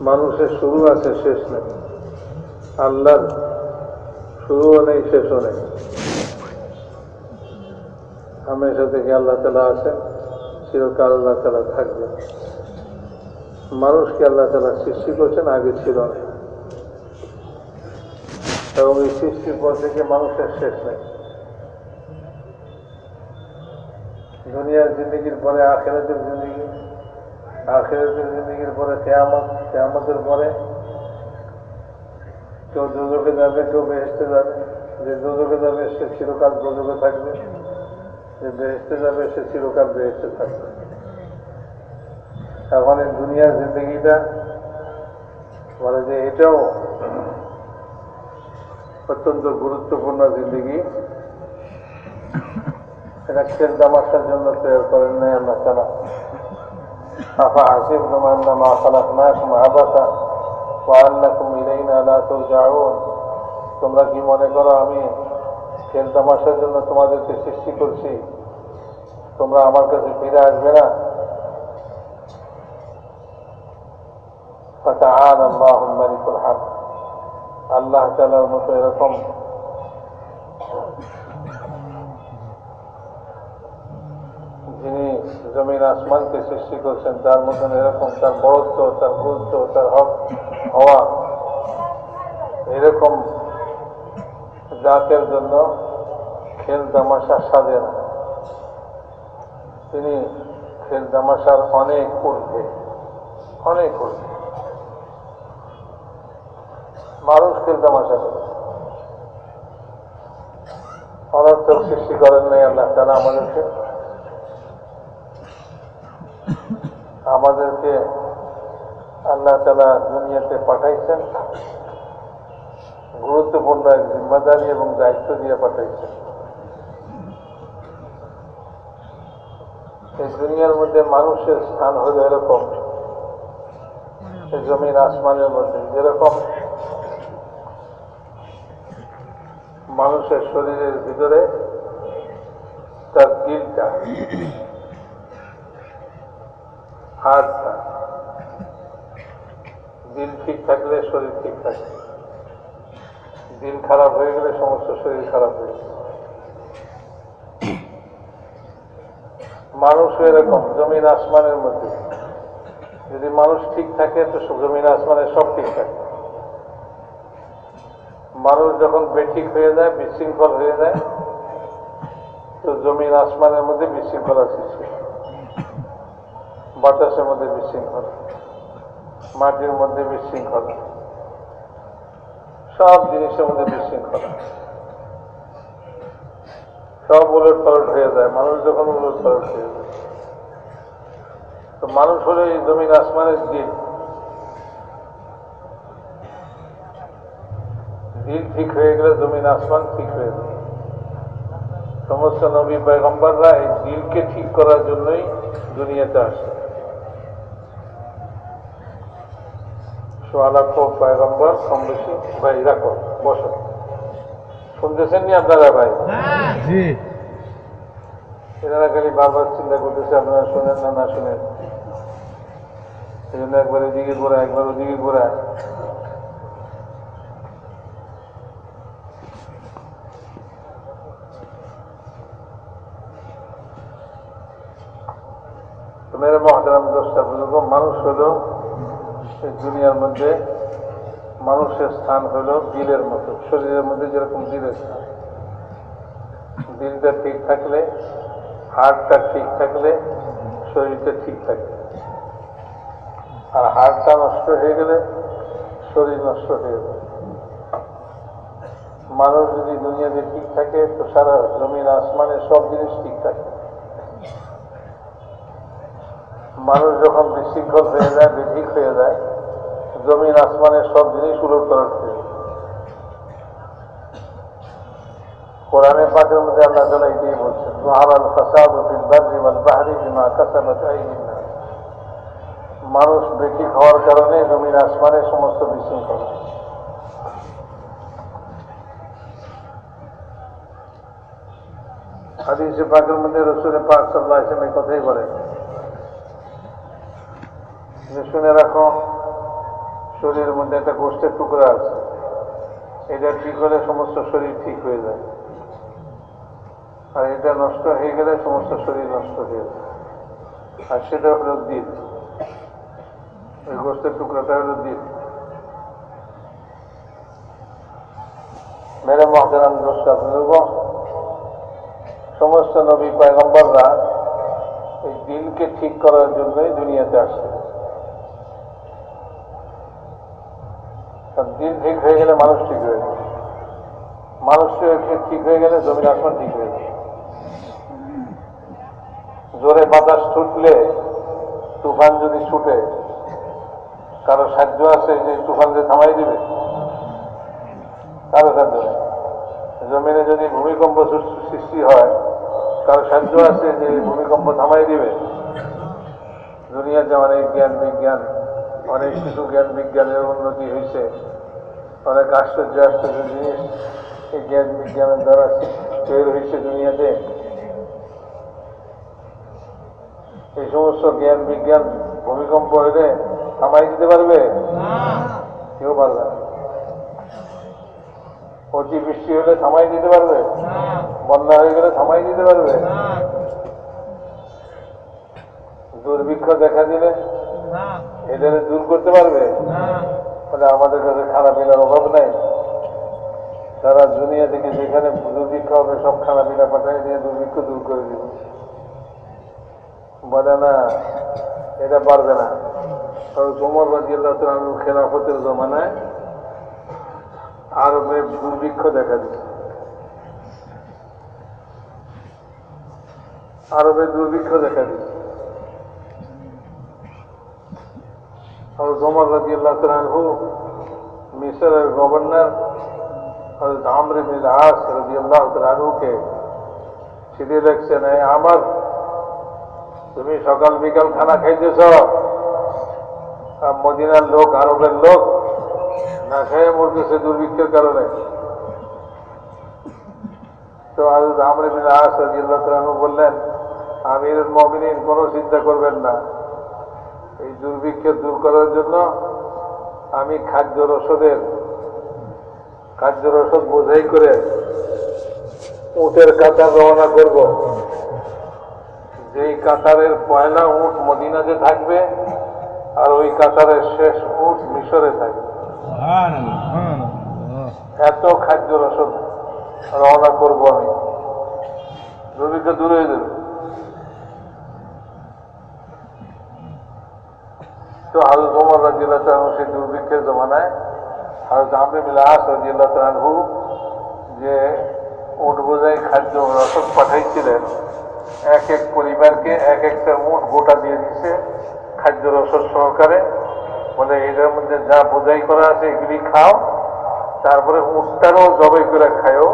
মানুষের শুরু আছে, শেষ নেই। আল্লাহর শুরুও নেই, শেষও নেই। হামেশা থেকে আল্লাহ তালা আছে, চিরকাল আল্লাহ তালা থাকবেন মানুষকে আল্লাহ তালা সৃষ্টি করছেন আগে ছিল না। এবং এই সৃষ্টির পর থেকে মানুষের শেষ নেই। দুনিয়ার জিন্দগির পরে আখেরাতের জিন্দগি আখেরাতের জিন্দগির পরে কেয়ামত, কেয়ামতের পরে কেউ দুজকে যাবে, কেউ বেহেসতে যাবে। যে দুজকে যাবে, সে চিরকাল দুজকে থাকবে। যে বেহেস্তে যাবে, সে চিরকাল বেহেস্তে থাকবে। এখন এই দুনিয়ার জিন্দগিটা বলে যে এটাও অত্যন্ত গুরুত্বপূর্ণ জিন্দগি। এটা খেল তামাশার জন্য তৈরি করেন নাই আল্লাহ তারা আফা আসিফ তোমান্না মা খালাকনাকুম আবাসা ওয়ান্নাকুম ইলাইনা লা তুরজাউন তোমরা কি মনে করো আমি খেল তামাশার জন্য তোমাদেরকে সৃষ্টি করছি তোমরা আমার কাছে ফিরে আসবে না فتعالى الله الملك الحق আল্লাহ তালার মতো এরকম জমিন আসমানকে সৃষ্টি করছেন, তার মতন এরকম তার বড়ত্ব, তার গুরুত্ব, তার হক হওয়া এরকম জাতের জন্য খেল তামাশা সাজে না তিনি খেল তামাশার অনেক ঊর্ধ্বে অনেক ঊর্ধ্বে। মানুষ খেল তামাশা করে। অনর্থক সৃষ্টি করেন নাই আল্লাহ তারা আমাদেরকে। আমাদেরকে আল্লাহ তালা দুনিয়াতে পাঠাইছেন। গুরুত্বপূর্ণ এক জিম্মাদারি এবং দায়িত্ব দিয়ে পাঠাইছেন। এই দুনিয়ার মধ্যে মানুষের স্থান হলো এরকম। জমিন আসমানের মধ্যে যেরকম মানুষের শরীরের ভিতরে তার দিলটা হাড়টা দিন ঠিক থাকলে শরীর ঠিক থাকে। দিন খারাপ হয়ে গেলে সমস্ত শরীর খারাপ হয়ে যায়। মানুষ এরকম, জমিন আসমানের মধ্যে। যদি মানুষ ঠিক থাকে, তো জমিন আসমানের সব ঠিক থাকে। মানুষ যখন বেঠিক হয়ে যায়, বিশৃঙ্খল হয়ে যায়, তো জমিন আসমানের মধ্যে বিশৃঙ্খলা সৃষ্টি হয়। বাতাসের মধ্যে বিশৃঙ্খল, মাটির মধ্যে বিশৃঙ্খল, সব জিনিসের মধ্যে বিশৃঙ্খল। সব উলট পালট হয়ে যায়, মানুষ যখন উলট পালট হয়ে যায়। তো মানুষ হলো এই জমিন আসমানের দিন দিন ঠিক হয়ে গেলে জমিন আসমান ঠিক হয়ে যাবে সমস্ত নবী পয়গম্বররা এই দিলকে ঠিক করার জন্যই দুনিয়াতে আসে। সোয়া লক্ষ পয়গম্বর কম বেশি ভাই রাখো বসো। শুনতেছেন নি আপনারা ভাই? এনারা খালি বারবার চিন্তা করতেছে আপনারা শোনেন না না শোনেন। জন্য একবার এদিকে ঘোরা একবার ওদিকে ঘোরা। তো মেরে মহাজারাম দশটা বুঝব মানুষ হলো মধ্যে মানুষের স্থান হলো দিলের মতো, শরীরের মধ্যে যেরকম দিলের স্থান। দিলটা ঠিক থাকলে, হাড়টা ঠিক থাকলে, শরীরটা ঠিক থাকে আর হাড়টা নষ্ট হয়ে গেলে শরীর নষ্ট হয়ে যাবে। মানুষ যদি দুনিয়াতে ঠিক থাকে, তো সারা জমিন আসমানের সব জিনিস ঠিক থাকে। মানুষ যখন বিশৃঙ্খল হয়ে যায় বিধিক হয়ে যায় জমিন, আসমানের সব জিনিস উলট পালট কোরআনে পাকের মধ্যে আল্লাহ তালা এটাই বলছেন ওয়াহারাল ফাসাদ ফিল বাররি ওয়াল বাহরি বিমা নাস। মানুষ বেঠিক হওয়ার কারণে জমিন, আসমানের সমস্ত বিশৃঙ্খল হাদিসে পাকের মধ্যে রসুলের পাক সাল্লাহ ইসলাম কথাই বলে শুনে রাখো শরীরের মধ্যে একটা গোষ্ঠের টুকরা আছে। এটা ঠিক হলে সমস্ত শরীর ঠিক হয়ে যায়। আর এটা নষ্ট হয়ে গেলে সমস্ত শরীর নষ্ট হয়ে যায়। আর সেটা হলো দিল ওই গোষ্ঠের টুকরাটা হলো দিল মেরে দোষটা সমস্ত নবী পয়গম্বররা এই দিনকে ঠিক করার জন্যই দুনিয়াতে আসছে কারণ দিল ঠিক হয়ে গেলে মানুষ ঠিক হয়ে যাবে। মানুষ ঠিক হয়ে গেলে জমির আসমান ঠিক হয়ে যাবে। জোরে বাতাস ছুটলে, তুফান যদি ছুটে, কারও সাহায্য আছে যে তুফান যে থামাই দিবে? কারও সাহায্য নেই। জমিনে যদি ভূমিকম্প সৃষ্টি হয়, কারও সাহায্য আছে যে ভূমিকম্প থামাই দিবে? দুনিয়াতে অনেক জ্ঞান বিজ্ঞান অনেক কিছু জ্ঞান বিজ্ঞানের উন্নতি হয়েছে। অনেক আশ্চর্য আশ্চর্য জিনিস এই জ্ঞান বিজ্ঞানের দ্বারা তৈরি হয়েছে দুনিয়াতে। এই সমস্ত জ্ঞান বিজ্ঞান ভূমিকম্প হলে থামাই দিতে পারবে? কেউ পারবে অতি বৃষ্টি হলে থামাই দিতে পারবে? বন্যা হয়ে গেলে থামাই দিতে পারবে? দুর্ভিক্ষ দেখা দিলে এদের দূর করতে পারবে? আমাদের কাছে খানা পিনার অভাব নাই। সারা দুনিয়া থেকে যেখানে দুর্ভিক্ষ হবে, সব খানা পিনা পাঠাই দিয়ে দুর্ভিক্ষ দূর করে দিবে। বলে, না, এটা পারবে না। কারণ তোমার রাজিয়াল্লাহ খেলাফতের জমানায় আরবে দুর্ভিক্ষ দেখা দিচ্ছে আরবে দুর্ভিক্ষ দেখা দিচ্ছে জমর রাজি আল্লাহ তালহু মিশরের গভর্নর আমর বিন আস রাজি আল্লাহ চিঠি লিখছেন "এই আমার, তুমি সকাল বিকাল খানা খাইতেছ? মদিনার লোক, আরবের লোক? না খেয়ে মরতেছে দুর্ভিক্ষের কারণে। তো আজ আমরে বিন আস রাজিয়াল্লাহু তাআলা বললেন আমির মমিনিন, কোনো চিন্তা করবেন না। এই দুর্ভিক্ষে দূর করার জন্য আমি খাদ্য রসদের খাদ্য রসদ বোঝাই করে উটের কাতার রওনা করব। যেই কাতারের পয়লা উট মদিনাতে থাকবে আর ওই কাতারের শেষ উট মিশরে থাকবে। এত খাদ্য রসদ রওনা করব আমি। দুর্ভিক্ষ দূর হয়ে যাবে। তো হাজরত ওমর রাজিয়াল্লাহ তাআলা সেই দুর্ভিক্ষের জমানায় হাজরত আমরে বিল আস রাজিয়াল্লাহ তাআলাহু যে উট বোঝাই খাদ্য রসদ পাঠাইছিলেন, এক এক পরিবারকে এক একটা উট গোটা দিয়ে দিছে খাদ্য রসদ সহকারে। বলে এটার মধ্যে যা বোঝাই করা আছে এগুলি খাও, তারপরে উটটারও জবাই করে খায়ও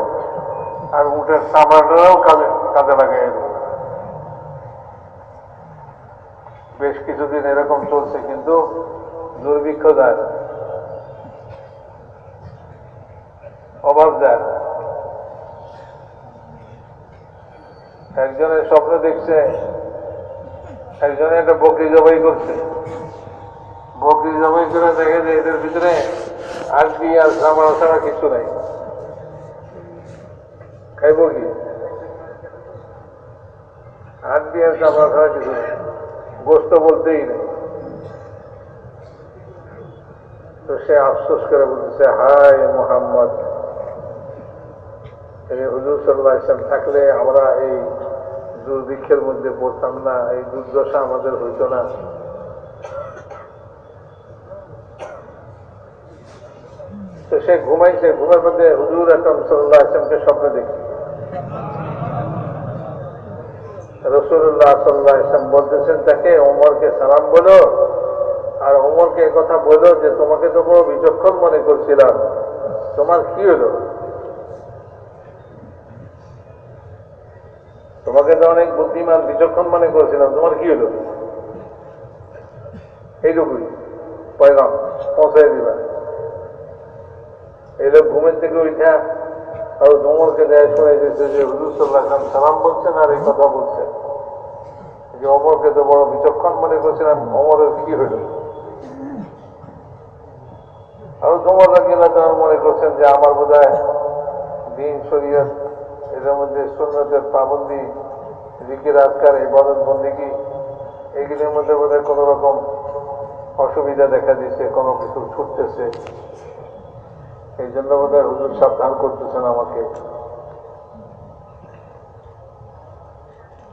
আর উটের চামড়াটাও কাজে কাজে লাগাই দেবে বেশ কিছুদিন এরকম চলছে, কিন্তু দুর্ভিক্ষ যায় অভাব যায় একজনের স্বপ্ন দেখছে একজনে একটা বকরি জবাই করছে। বকরি জবাই করে দেখে যে এদের ভিতরে আলবি আর জামাড়া ছাড়া কিছু নাই। খাইব কি? আর জামাড়া ছাড়া কিছু নেই। গোস্ত বলতেই নেই। তো সে আফসোস করে বলতেছে, হায় মোহাম্মদ, এই হুজুর সাল্লাহ ইসলাম থাকলে আমরা এই দুর্ভিক্ষের মধ্যে পড়তাম না, এই দুর্দশা আমাদের হইতো না। তো সে ঘুমাইছে, ঘুমের মধ্যে হুজুর আকরম সাল্লাহ ইসলামকে স্বপ্নে দেখি রসুল্লাহ সাল্লাহ ইসলাম বলতেছেন তাকে ওমরকে সালাম বলো। আর ওমরকে কথা বলো যে, তোমাকে তো বড় বিচক্ষণ মনে করছিলাম। তোমার কি হলো? তোমাকে তো অনেক বুদ্ধিমান, বিচক্ষণ মনে করেছিলাম। তোমার কি হলো? এইটুকুই। পয়গাম, পৌঁছাই দিবা। এই লোক ঘুমের থেকে উঠা আর ওমরকে দেয় শুনে দিচ্ছে যে, হুজুর সাল্লাহ সালাম বলছেন আর এই কথা বলছেন। যে অমরকে তো বড় বিচক্ষণ মনে করছিলাম, অমরের কি হইল? আর তোমার রাজিয়াল্লাহ তাআলা মনে করছেন যে আমার বোধ হয় দিন শরীয়ত, এদের মধ্যে সুন্নতের পাবন্দি জিকির আজকার এই বদন বন্দিগি এইগুলির মধ্যে বোধ হয় কোনো রকম অসুবিধা দেখা দিচ্ছে, কোনো কিছু ছুটতেছে। এই জন্য বোধ হয় হুজুর সাবধান করতেছেন আমাকে।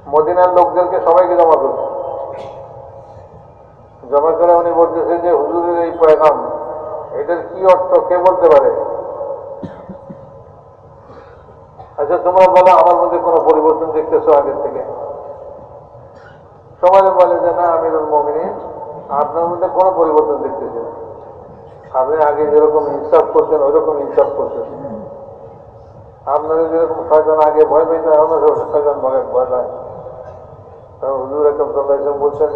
মদিনার লোকদেরকে সবাইকে জমা করছে। জমা করে উনি বলতেছে যে, হুজুরের এই পয়গাম, এটার কি অর্থ? কে বলতে পারে? আচ্ছা তোমরা বলো, আমার মধ্যে কোনো পরিবর্তন দেখতেছো আগের থেকে? সবাই বলে যে, না, আমিরুল মমিনিন, আপনার মধ্যে কোনো পরিবর্তন দেখতেছি আপনি আগে যেরকম ইনসাফ করতেন, ওইরকম ইনসাফ করছেন আপনাদের যেরকম ছয়জন আগে ভয় পেয়েছেন এখনও ছয়জন ভয় ভয় পায়। কারণ হুজুর একদম সাল্লাহ বলছেন,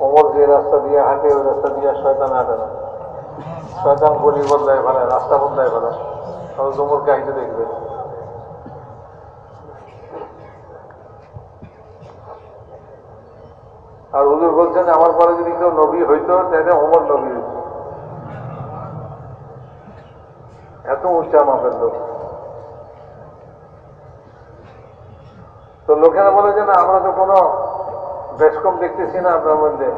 ওমর যে রাস্তা দিয়ে হাঁটে, ওই রাস্তা দিয়ে শয়তান হাঁটে না। শয়তান গলি বদলায় ফেলে, রাস্তা বদলায় ফেলে। তাহলে তোমরকে হাইতে দেখবে। আর হুজুর বলছেন, আমার পরে যদি কেউ নবী হইতো, তাহলে ওমর নবী হইত। এত উচ্চা মাপের লোক। তো লোকেরা বলে যে, না, আমরা তো কোনো বেশ কম দেখতেছি না আপনার মধ্যে।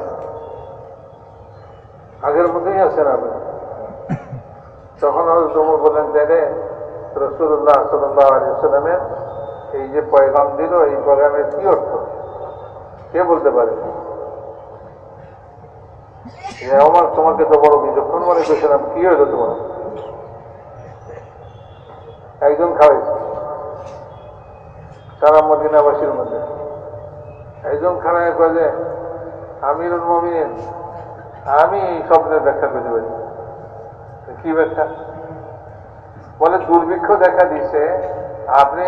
আগের মধ্যেই আছেন আপনি। তখন তোমর বললেন তাহলে রসুল্লাহ সাল্লাহ আলিয়াল্লামের এই যে পয়গাম দিল, এই পয়গামের কি অর্থ? কে বলতে পারে? আমার তোমাকে তো বড় বিচক্ষণ মনে করছিলাম কি হইল তোমার? একজন খাওয়াইছে। সারা মদিনাবাসীর মধ্যে। একজন খানায় কয় যে মমিন আমি এই শব্দের ব্যাখ্যা করতে পারি। কি ব্যাখ্যা? বলে, দুর্ভিক্ষ দেখা দিছে, আপনি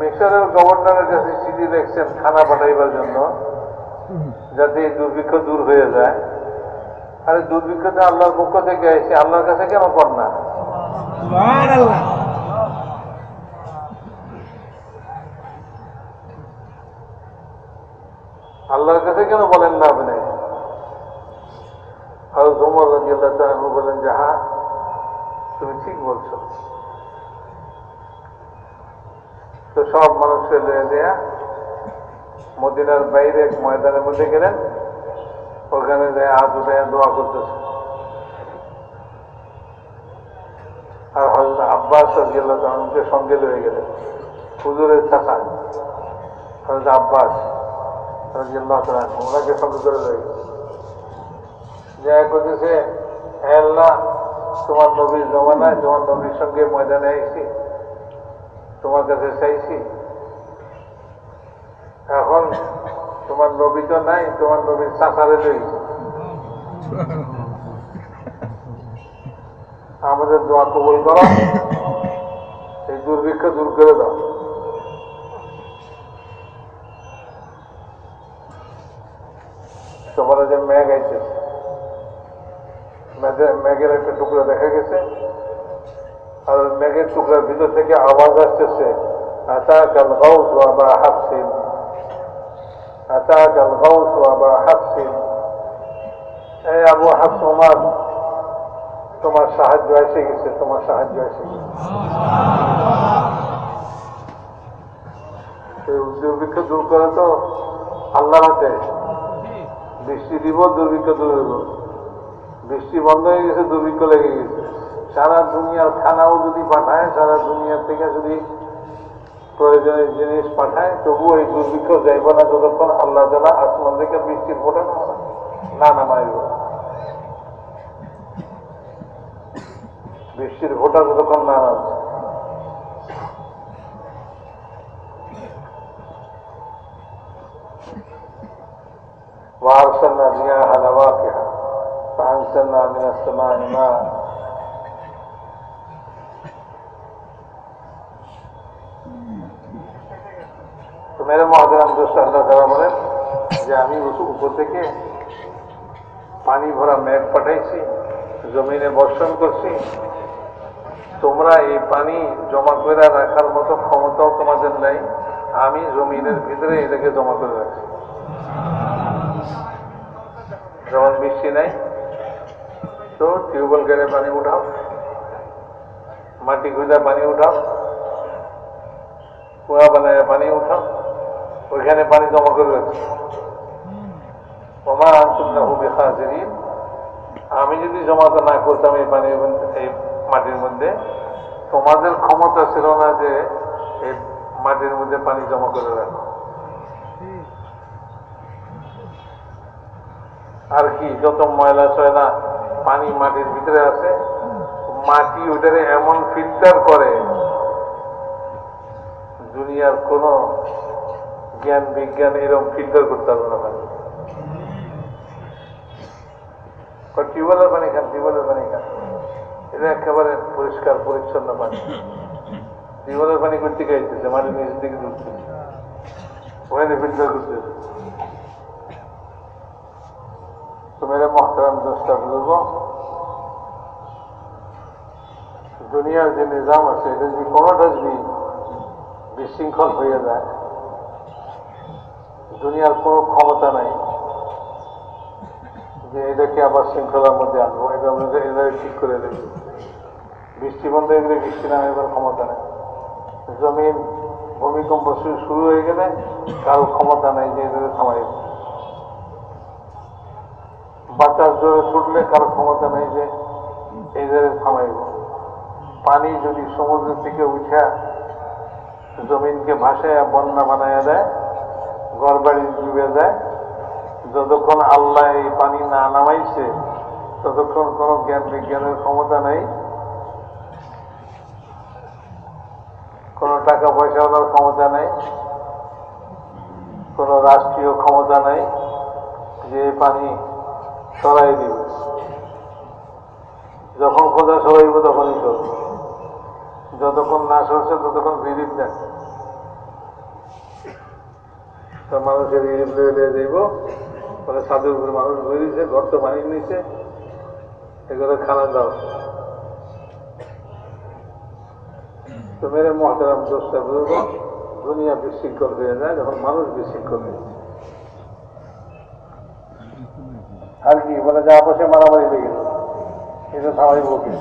মিশরের গভর্নরের কাছে চিঠি দেখছেন খানা পাঠাইবার জন্য, যাতে এই দুর্ভিক্ষ দূর হয়ে যায়। আরে দুর্ভিক্ষ তো আল্লাহর পক্ষ থেকে এসে আল্লাহর কাছে কেন কর না আল্লাহর কাছে কেন বলেন না আপনি হয়তো উমর রাজিয়াল্লাহ তাআলা বলেন যে হ্যাঁ তুমি ঠিক তো সব মানুষকে লয়ে দেয়া। মদিনার বাইরে এক ময়দানের মধ্যে গেলেন। ওখানে যায় হাত উঠে দোয়া করতেছে। আর হজরত আব্বাস রাজিয়াল্লাহ তাআলাকে সঙ্গে লয়ে গেলেন। হুজুরের চাচা। হজরত আব্বাস রাজিয়াল্লাহ ওনাকে সঙ্গে করে লয়ে গেলেন। যা করতেছে আল্লাহ তোমার নবীর জমানায়, তোমার নবীর সঙ্গে ময়দানে আইছি, তোমার কাছে চাইছি। এখন তোমার নবী তো নাই, তোমার নবীর চাষারে লইছে। আমাদের দোয়া কবল করো, এই দুর্ভিক্ষ দূর করে দাও। সবার যে মেঘ আইতেছে যে ম্যাগের একটা টুকরা দেখা গেছে। আর ম্যাগের টুকরার ভিতর থেকে আওয়াজ আসতেছে আচা কাল গাউস বা হাফসিন আচা কাল গাউস বা হাফসিন। এই আবু হাফস ওমার তোমার সাহায্য এসে গেছে, তোমার সাহায্য এসে গেছে। দুর্ভিক্ষ দূর করে তো আল্লাহ হাতে। বৃষ্টি দিব, দুর্ভিক্ষ দূর হইব। বৃষ্টি বন্ধ হয়ে গেছে দুর্ভিক্ষ লেগে গেছে সারা দুনিয়ার খানাও যদি পাঠায় সারা দুনিয়ার থেকে যদি প্রয়োজনীয় জিনিস পাঠায় তবু এই দুর্ভিক্ষ যাইব না যতক্ষণ আল্লাহ তালা আসমান থেকে বৃষ্টির ফোটা না নামাইব বৃষ্টির ফোটা যতক্ষণ না নামছে وأرسلنا الرياح لواقح فأنزلنا من السماء ماء তো মেরে মহাদারাম দোষ আল্লাহ তারা বলেন যে আমি উস- উপর থেকে পানি ভরা মেঘ পাঠাইছি জমিনে বর্ষণ করছি তোমরা এই পানি জমা করে রাখার মতো ক্ষমতাও তোমাদের নাই আমি জমিনের ভিতরে এটাকে জমা করে রাখছি যেমন বৃষ্টি নাই তো টিউবওয়েল গেড়ে পানি উঠাও মাটি খুঁজে পানি উঠাও কুয়া বানায় পানি উঠাও ওইখানে পানি জমা করে রাখছি ওমা আনতুম না হুবি আমি যদি জমাতে না করতাম এই পানির মধ্যে এই মাটির মধ্যে, তোমাদের ক্ষমতা ছিল না যে এই মাটির মধ্যে পানি জমা করে রাখো। আর কি, যত ময়লা সয়লা পানি মাটির ভিতরে আছে, মাটি ওটারে এমন ফিল্টার করে, দুনিয়ার কোন জ্ঞান বিজ্ঞান এরকম ফিল্টার করতে পারবে না পানি। টিউবওয়েলের পানি খান, টিউবওয়েলের পানি খান। এটা একেবারে পরিষ্কার, পরিচ্ছন্ন পানি। টিউবওয়েলের পানি করতে গাইতেছে মাটির নিচের দিকে ঢুকতেছে ওখানে ফিল্টার করতেছে। তো মেরে মহতারাম দোষটা বুঝব দুনিয়ার যে নিজাম আছে এটা যদি কোনোটা যদি বিশৃঙ্খল হয়ে যায় দুনিয়ার কোনো ক্ষমতা নাই যে এটাকে আবার শৃঙ্খলার মধ্যে আনব এটা এটাকে ঠিক করে দেবো বৃষ্টি বন্ধ হয়ে গেলে বৃষ্টি নামাবার ক্ষমতা নেই জমিন ভূমিকম্প শুরু হয়ে গেলে কারও ক্ষমতা নাই যে এটাকে থামাই বাতাস জোরে ছুটলে কারও ক্ষমতা নেই যে এই জায়গায় থামাইব। পানি যদি সমুদ্র থেকে উঠা, জমিনকে ভাসায় বন্যা বানায় দেয় ঘর বাড়ি ডুবে যায়, যতক্ষণ আল্লাহ এই পানি না নামাইছে, ততক্ষণ কোনো জ্ঞান বিজ্ঞানের ক্ষমতা নেই। কোনো টাকা পয়সা পয়সাওয়ালার ক্ষমতা নেই। কোনো রাষ্ট্রীয় ক্ষমতা নেই যে পানি সরাই দিব। যখন খোঁজা সরাইব তখনই চলবে যতক্ষণ না সরছে ততক্ষণ রিলিফ দেন তো মানুষের রিলিফ লয়ে লয়ে যাইব। মানে ছাদের উপরে মানুষ বেরিয়েছে ঘর তো পানির নিচে এগুলো খানা দাও। তো মেরে মহতারাম দোষটা বুঝব দুনিয়া বিশৃঙ্খল হয়ে যায়, যখন মানুষ বিশৃঙ্খল হয়ে যায়। বলে যে আপসে মারামারি লেগে গেছে। এটা বকে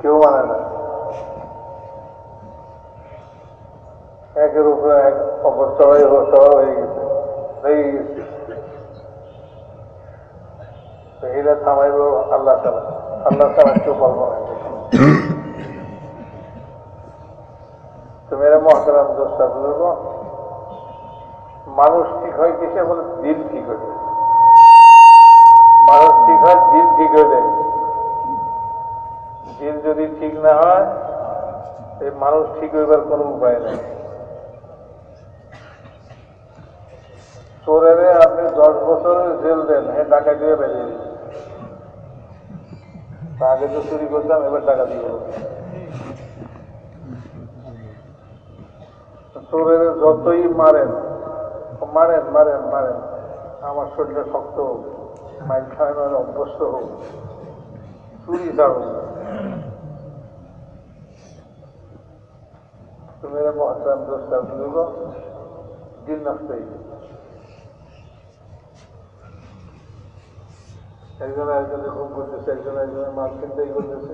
কেউ মানে না। একের উপরে এক অপর চড়াই হয়ে হয়ে গেছে। লেগে গেছে থামাইব আল্লাহ তালা। আল্লাহ তালা কেউ না। তো মেরা মহতারাম দোষটা বুঝব মানুষ ঠিক হয় কিসে বলে না হয় এই মানুষ ঠিক হইবার কোনো উপায় নেই। চোরেরে আপনি দশ বছরের জেল দেন হ্যাঁ টাকা দিয়ে বেরিয়ে আগে তো চুরি করতাম, এবার টাকা দিয়ে চোরের যতই মারেন মারেন মারেন মারেন, আমার শরীরটা শক্ত হোক, মাইল খাওয়ানোর অভ্যস্ত হোক, চুরি ছাড়ুন। মহাত্রাম দোষটা বুঝল দিন নষ্ট হয়ে গেছে একজন একজনের খুন করতেছে একজন একজনের মাল চিন্তাই করতেছে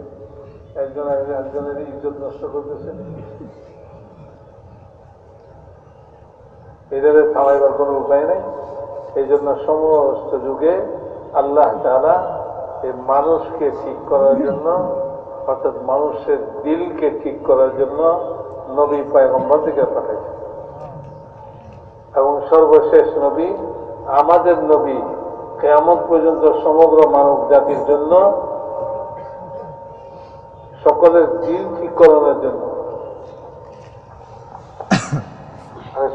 একজন- একজনের ইজ্জত নষ্ট করতেছে এদের থামাইবার কোনো উপায় নেই এই জন্য সমস্ত যুগে আল্লাহ তারা এই মানুষকে ঠিক করার জন্য অর্থাৎ মানুষের দিলকে ঠিক করার জন্য নবী পায়গম্বর দিকে পাঠাইছে। এবং সর্বশেষ নবী আমাদের নবী কেমন পর্যন্ত সমগ্র মানব জাতির জন্য সকলের দিল ঠিক করানোর জন্য।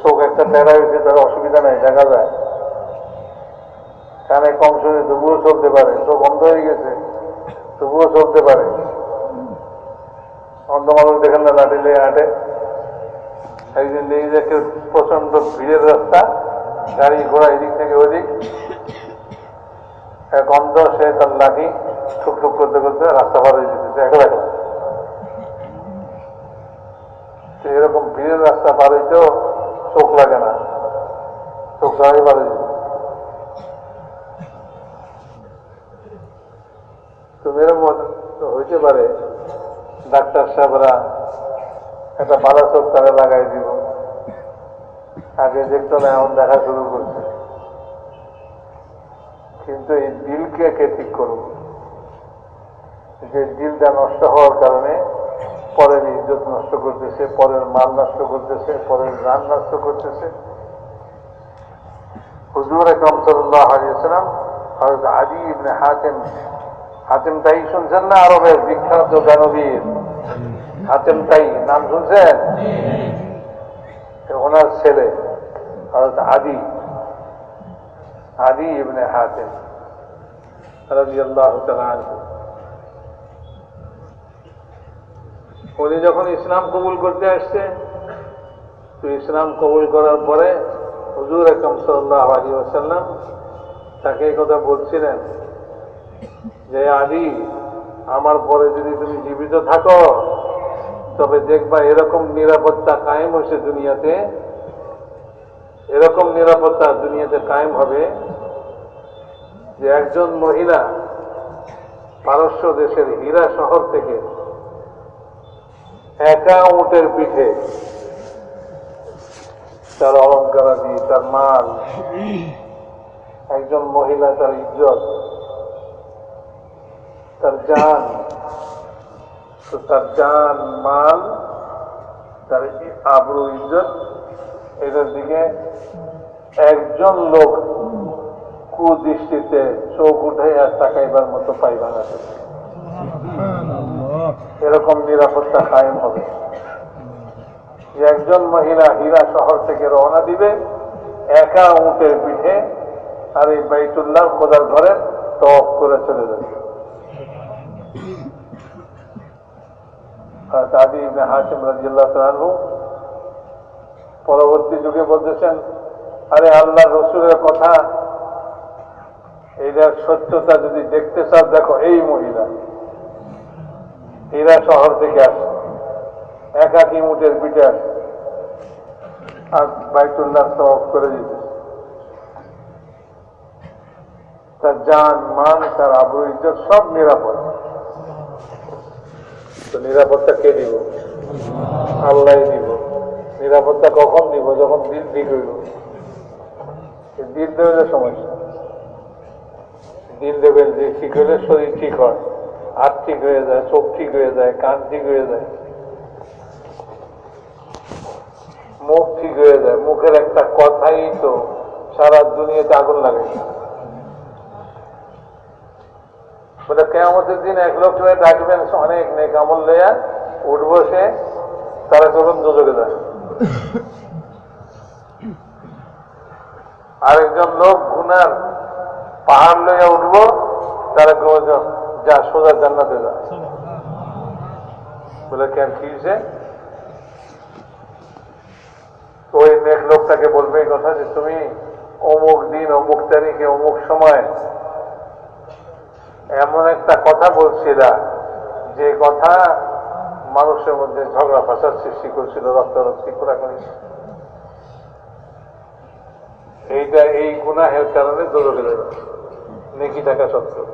চোখ একটা টেরা হয়েছে তার অসুবিধা নাই, দেখা যায়। কানে কম শুনে তবুও চলতে পারে চোখ বন্ধ হয়ে গেছে, তবুও চলতে পারে। অন্ধ মানুষ দেখেন না লাঠিলে হাঁটে। একদিন দেখি যে কেউ প্রচণ্ড ভিড়ের রাস্তা, গাড়ি ঘোড়া এদিক থেকে ওদিক। এক অন্ধ, সে তার লাঠি ঠুক ঠুক করতে করতে রাস্তা পার হয়ে যেতেছে তো এরকম ভিড়ের রাস্তা পার হইতেও চোখ লাগে না। চোখ দাঁড়িয়ে পার হয়ে। তুমি এরকম তো হইতে পারে, ডাক্তার সাহেবরা একটা ভালো চোখ তারা লাগাই দিব। আগে দেখতো না, এখন দেখা শুরু করছে। কিন্তু এই দিলকে কে ঠিক করব? যে দিলটা নষ্ট হওয়ার কারণে পরের ইজ্জত নষ্ট করতেছে, পরের মাল নষ্ট করতেছে, পরের রান নষ্ট করতেছে। হুজুর আকরম সাল্লাহ আলিয়াল্লাম হযরত আদি হাতেম হাতেম তাই শুনছেন না আরবের বিখ্যাত দানবীর হাতেম তাই নাম শুনছেন? ওনার ছেলে আদি। আদি ইবনে হাতেম উনি যখন ইসলাম কবুল করতে আসছে তো ইসলাম কবুল করার পরে হুজুর আকরম সাল্লাহ আলী ওসাল্লাম তাকে এই কথা বলছিলেন যে আদি আমার পরে যদি তুমি জীবিত থাকো তবে দেখবা এরকম নিরাপত্তা কায়েম হয়েছে দুনিয়াতে। এরকম নিরাপত্তা দুনিয়াতে কায়েম হবে যে একজন মহিলা পারস্য দেশের হীরা শহর থেকে একা উটের পিঠে তার অলঙ্কারাদি তার মাল, একজন মহিলা তার ইজ্জত, তার জান তো তার জান মাল তার আবরু ইজ্জত এটার দিকে একজন লোক কুদৃষ্টিতে চোখ উঠে আর তাকাইবার মতো পাইবা না এরকম নিরাপত্তা কায়েম হবে। একজন মহিলা হীরা শহর থেকে রওনা দিবে একা উটের পিঠে আর এই বাইতুল্লাহ খোদার ঘরে তফ করে চলে যাবে। আর ইবনে হাসিম রাজিয়াল্লাহ তাআলা পরবর্তী যুগে বলতেছেন, আরে আল্লাহ রসুলের কথা এইটার সত্যতা যদি দেখতে চাও দেখো এই মহিলা, এরা শহর থেকে আসে, একাকি মুটের আসে, আর বাইতুল্লাহ তফ করে দিতে তার যান মান, তার আবরু ইজ্জত সব নিরাপদ। তো নিরাপত্তা কে দিব? আল্লাহ দিব। নিরাপত্তা কখন দিব? যখন দিল ঠিক হইল। দিল দেবে সমস্যা। দিল দেবেন যে ঠিক হলে শরীর ঠিক হয়। হাত ঠিক হয়ে যায়, চোখ ঠিক হয়ে যায়, কান ঠিক হয়ে যায়। মুখ ঠিক হয়ে যায়। মুখের একটা কথাই তো সারা দুনিয়াতে আগুন লাগে বলে কেমতের দিন এক লোক হয়ে ডাকবেন, অনেক নেক আমল লইয়া উঠবো সে, তারা তখন দুজকে যায়। আরেকজন লোক গুনার পাহাড় লইয়া উঠবো, তারা কেউ যা সোজা জান্নাতে যা বলে, কেন, কি ওই নেক লোকটাকে বলবে এই কথা যে, তুমি অমুক দিন, অমুক তারিখে, অমুক সময় এমন একটা কথা বলছিলা, যে কথা মানুষের মধ্যে ঝগড়া ফাঁসার সৃষ্টি করছিল, রক্তারক্তি করি এইটা, এই গুনাহের কারণে দৌড়ে যাবে নেকি থাকা সত্ত্বেও।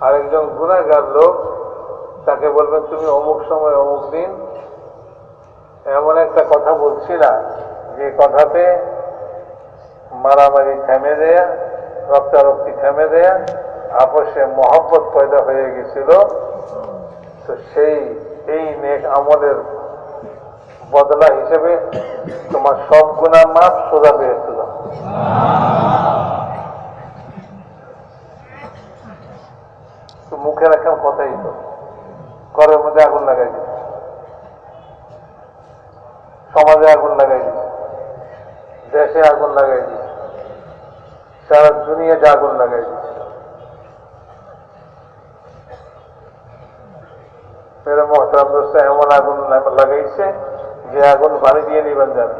আরেকজন গুণাগার লোক, তাকে বলবেন, তুমি অমুক সময়, অমুক দিন এমন একটা কথা বলছিলা, যে কথাতে মারামারি থেমে দেয়া রক্তারক্তি থেমে দেয়া আপসে মহব্বত পয়দা হয়ে গেছিল। তো সেই, এই নেক আমলের বদলা হিসেবে তোমার সব গুণার মাপ সোজা তো মুখের একটা কথাই তো, ঘরের মধ্যে আগুন লাগাই দিচ্ছে। সমাজে আগুন লাগাই দিচ্ছে। দেশে আগুন লাগাই দিচ্ছে। সারা দুনিয়াতে আগুন লাগাই দিচ্ছে। মেরে মহতারাম দোস্ত, এমন আগুন লাগাইছে যে আগুন পানি দিয়ে নিবেন যাবে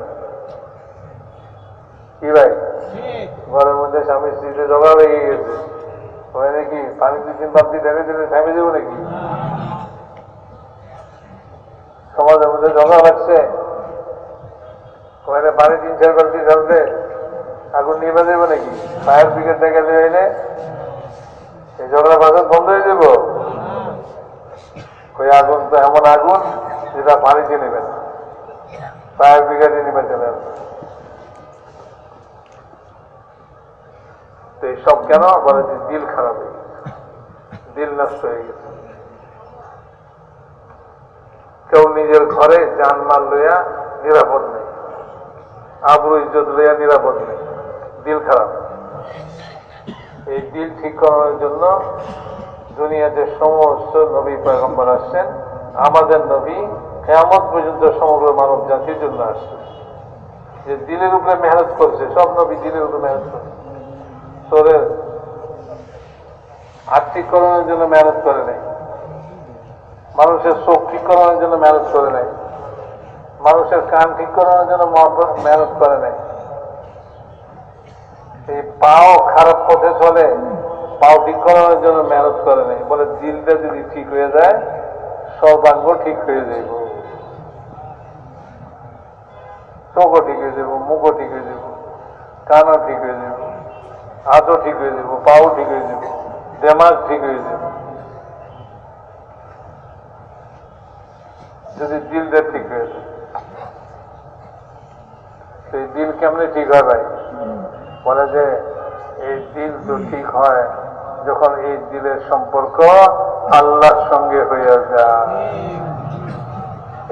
কি ভাই? ঘরের মধ্যে স্বামী স্ত্রীতে ঝগড়া লেগে গেছে। হয় নাকি পানি দুই তিন বাদ দিয়ে ঢেলে দিলে থেমে যাব নাকি? সমাজের মধ্যে ঝগড়া লাগছে। ওখানে পানি তিন চার বালতি ঢালবে আগুন নিভে দেবো নাকি ফায়ার ব্রিগেড ডেকে এলে এই ঝগড়া বাসন বন্ধ হয়ে যাব। ওই আগুন তো এমন আগুন যেটা পানিতে নেবে না। ফায়ার ব্রিগেডে নেবে চলে তো এইসব কেন? বলে যে দিল খারাপ হয়ে দিল নষ্ট হয়ে গেছে। কেউ নিজের ঘরে জান মাল লইয়া নিরাপদ নেই। আবরু ইজ্জত লইয়া নিরাপদ নেই। দিল খারাপ। এই দিল ঠিক করানোর জন্য দুনিয়াতে সমস্ত নবী পয়গম্বর আসছেন, আমাদের নবী কেমন পর্যন্ত সমগ্র মানব জাতির জন্য আসছে যে দিলের উপরে মেহনত করছে, সব নবী দিলের উপরে মেহনত করছে। তোরের আর্থিক করানোর জন্য মেহনত করে নাই। মানুষের চোখ ঠিক করানোর জন্য মেহনত করে নাই। মানুষের কান ঠিক করানোর জন্য মেহনত করে নাই। এই পাও খারাপ পথে চলে, পাও ঠিক করানোর জন্য মেহনত করে নাই। বলে দিলটা যদি ঠিক হয়ে যায় সর্বাঙ্গ ঠিক হয়ে যাইব চোখও ঠিক হয়ে যাব, মুখও ঠিক হয়ে যাব, কানও ঠিক হয়ে যাব, হাতও ঠিক হয়ে যাব, পাও ঠিক হয়ে যাব, দেমাগ ঠিক হয়ে যাব। যদি দিলটা ঠিক হয়ে যায়, সেই দিল কেমনে ঠিক হয় ভাই? বলে যে, এই দিল তো ঠিক হয় যখন এই দিলের সম্পর্ক আল্লাহর সঙ্গে হয়ে যায়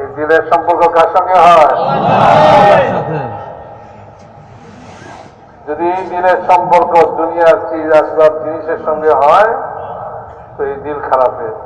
এই দিলের সম্পর্ক কার সঙ্গে হয় যদি এই দিলের সম্পর্ক দুনিয়ার চিজ আসবাব জিনিসের সঙ্গে হয়, তো এই দিল খারাপ যায়।